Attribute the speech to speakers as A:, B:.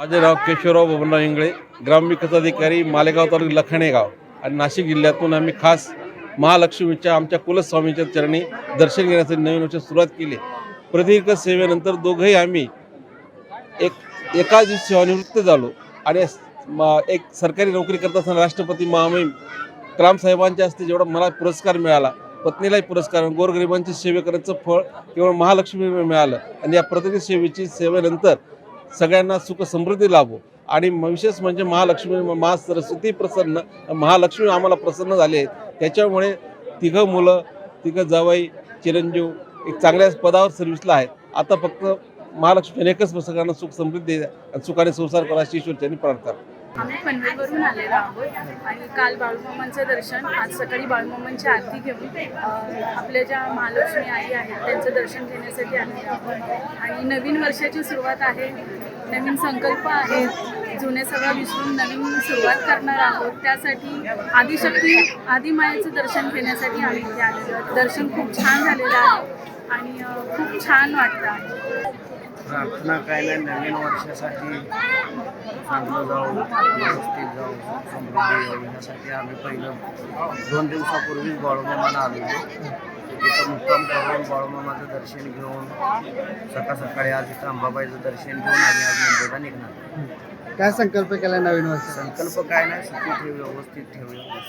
A: माझे नाव केशवराव बबनराव इंगळे ग्रामविकास अधिकारी मालेगाव तालुका लखणेगाव. आणि नाशिक जिल्ह्यातून आम्ही खास महालक्ष्मीच्या आमच्या कुलस्वामीच्या चरणी दर्शन घेण्यासाठी नवीन वर्ष सुरुवात केली. प्रदीर्घ सेवेनंतर दोघंही आम्ही एक एका दिवशी सेवानिवृत्त झालो. आणि एक सरकारी नोकरी करत असताना राष्ट्रपती महामहिम कलामसाहेबांच्या हस्ते जेवढा मला पुरस्कार मिळाला पत्नीलाही पुरस्कार गोरगरिबांची सेवे करण्याचं फळ केवळ महालक्ष्मी मिळालं. आणि या प्रत्येक सेवेची सेवेनंतर सगळ्यांना सुख समृद्धी लाभो. आणि विशेष म्हणजे महालक्ष्मी महा सरस्वती प्रसन्न महालक्ष्मी आम्हाला प्रसन्न झाले आहेत. त्याच्यामुळे तिघं मुलं तिघं जावई चिरंजीव एक चांगल्या पदावर सर्व्हिसला आहेत. आता फक्त महालक्ष्मी एकच सगळ्यांना सुख समृद्धी आणि सुखाने संसार करा अशी प्रार्थना.
B: आम्ही पनवेलवरून आलेलो आहोत आणि काल बाळूमामांचं दर्शन आज सकाळी बाळूमामांची आरती घेऊन आपल्या ज्या महालक्ष्मी आई आहेत त्यांचं दर्शन घेण्यासाठी आलेलो आहोत. आणि नवीन वर्षाची सुरुवात आहे नवीन संकल्प आहेत जुने सगळं विसरून नवीन सुरुवात करणार आहोत. त्यासाठी आदिशक्ती आदिमायेचं दर्शन घेण्यासाठी आम्ही इथे आलेलो दर्शन खूप छान झालेलं आहे आणि खूप छान वाटतं आहे.
C: प्रार्थना काय नाही नवीन वर्षासाठी चांगलं जाऊ व्यवस्थित जाऊ समृद्धी येऊ यासाठी आम्ही पहिलं दोन दिवसापूर्वीच बाळूमामाला आलेलो. तिथं मुक्काम करून बाळूमामाचं दर्शन घेऊन सकाळ सकाळी आज इथं अंबाबाईचं दर्शन घेऊन आम्ही आज मुंबईला निघणार.
D: काय संकल्प केला नवीन वर्ष
C: संकल्प काय नाही सुखी ठेव व्यवस्थित ठेवूया